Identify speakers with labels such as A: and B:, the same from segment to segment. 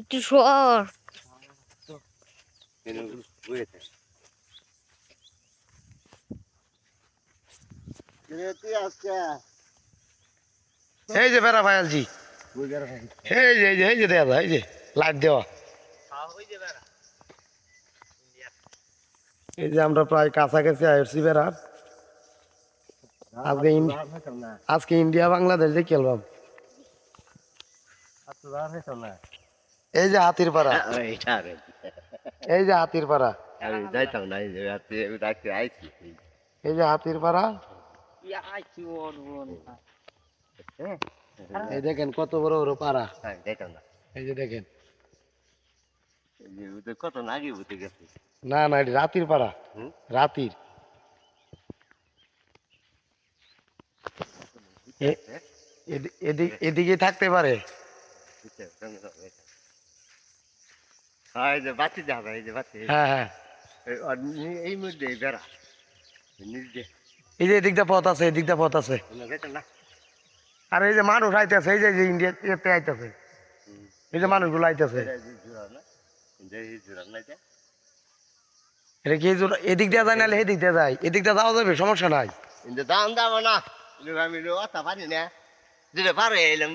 A: একটু সর।
B: এই যে বেড়া ভাইয়ালজি। এই যে এই যে এই যে দেয়া এই যে লাইট দেওয়া। এই যে আমরা প্রায় কাছাকাছি আসছি বেড়ার আজকে আজকে ইন্ডিয়া বাংলাদেশ দিয়ে খেলবাম এই যে হাতির পাড়া। এই যে হাতির পাড়া।
C: এই যে
B: হাতির পাড়া। এই দেখেন কত বড় বড় পাড়া।
C: হ্যাঁ
B: এই যে দেখেন।
C: কত নাগে বুঝতে গেছে।
B: না না এটি রাতির পাড়া। রাতির। এদিক থাকতে পারে।
C: হ্যাঁ এই যে বাতি যাবে এই যে বাতি।
B: হ্যাঁ হ্যাঁ।
C: এই- মধ্যে বেড়া।
B: এই যে। এদিকটা পথ আছে এদিকটা পথ আছে।
C: না।
B: আর এই যে মানুষ আইতেছে এই যে যে ইন্ডিয়া এতে আইতেছে। এই যে মানুষগুলো আইতেছে।
C: এটা এটা
B: এটা কি জোর এদিক দিয়ে যায় নাহলে এদিক দিয়ে যায়। এদিক দিয়ে যাওয়া যাবে সমস্যা নাই।
C: দাম দাম না। কিন্তু আমি অত পারি না। যেটা পারে এলাম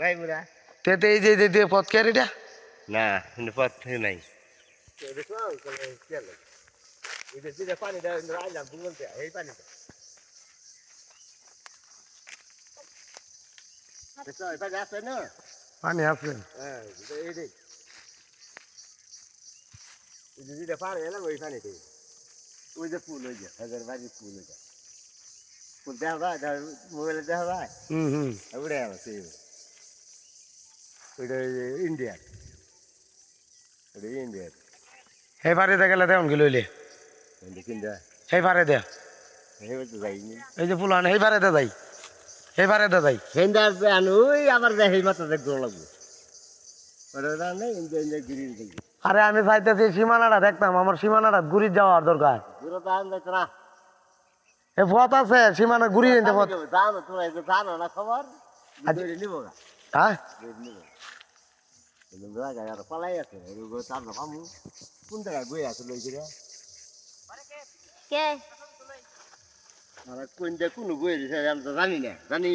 C: ভাই মুরা
B: তেতে এই যে যে পথ কে এটা?
C: না কিন্তু পথ নাই। পানি আইলাম বলতে এই পানিটা। পানি আছে না
B: পানি আছে
C: হ্যাঁ এই রে এই যে যেটা পারে এলাম ওই পানিতে ওই যে পুল ওই যে হাজার বাড়ি পুল ওই যে পুল দেখা যায় মোবাইলে দেখা যায়
B: হুম হুম
C: উড়ে আছে ওইটা ইন্ডিয়া ওইটা ইন্ডিয়ার
B: সেই পারে গেলে তেমন কি লইলে সেই পারে দে এই যে ফুলান সেই পারে দে যাই সেই পারে দে যাই।
C: হেন্দার প্যান ওই আবার যাই সেই মাথা দেখতে লাগবো।
B: আরে আমি চাইতেছি সীমানাটা দেখতাম আমার সীমানাটা ঘুরি যাওয়ার দরকার। এই পথ আছে সীমানা ঘুরি নিতে পথ।
C: জানো তোমরা এটা জানো না খবর? নিবো
B: হ্যাঁ?
C: পালাই আছে। এরকম তার না পামু কোন জায়গায় বই আছে লই
A: কে?
C: আর কোন যে কোন বই দিছে আমি তো জানি না জানি।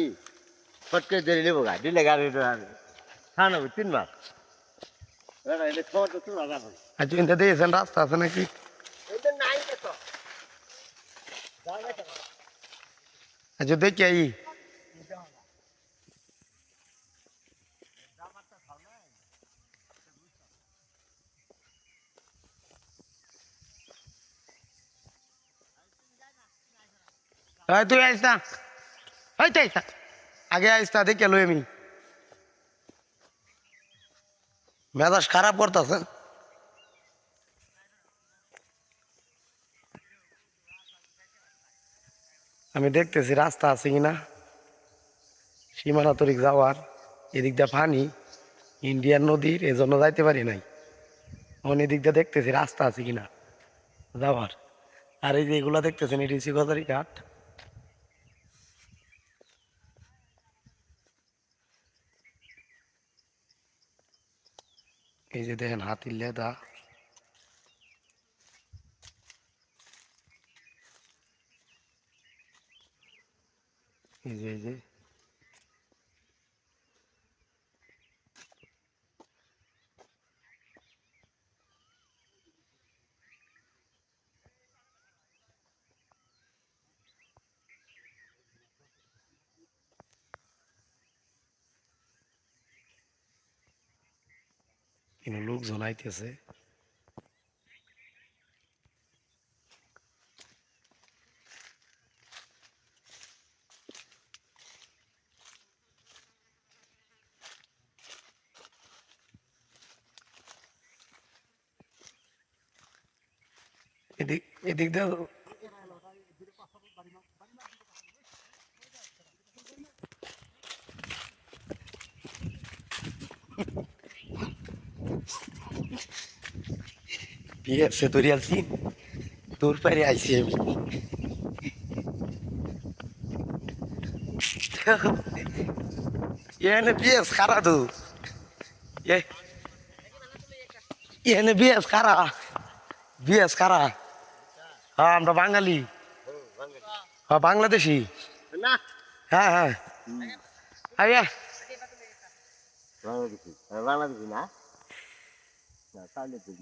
C: ফটকে ধরে নিবো গা দিলে গাড়ি খানো তিন মাস এটা
B: আচ্ছা ইনতে দিয়েছেন রাস্তা আছে নাকি?
C: এটা
B: আচ্ছা দেখি তুই আইস না। এই, তুই না। আগে আইস না, দেখে লই আমি। মেজাজ খারাপ করতেছে। আমি দেখতেছি রাস্তা আছে কিনা। সীমানা তরিক যাওয়ার, এদিক দিয়ে পানি ইন্ডিয়ান নদীর, এজন্য যাইতে পারি নাই। এখন এদিক দিয়ে দেখতেছি রাস্তা আছে কিনা যাওয়ার। আর এই যে এগুলা দেখতেছেন, এটি শিখদারি ঘাট। এই যে দেখেন হাতির লেদা। এই যে এই যে। কিন্তু লোকজন আইতেছে এদিক এদিক দিয়ে পিএসে ধরে আছি দূর পারে আইছি আমি এনে পিএস খারা তো এনে বিএস খারা বিএস খারা হ্যাঁ আমরা বাঙালি হ্যাঁ বাংলাদেশি
C: না
B: হ্যাঁ হ্যাঁ আইয়া
C: বাংলাদেশি বাংলাদেশি না না তাহলে তো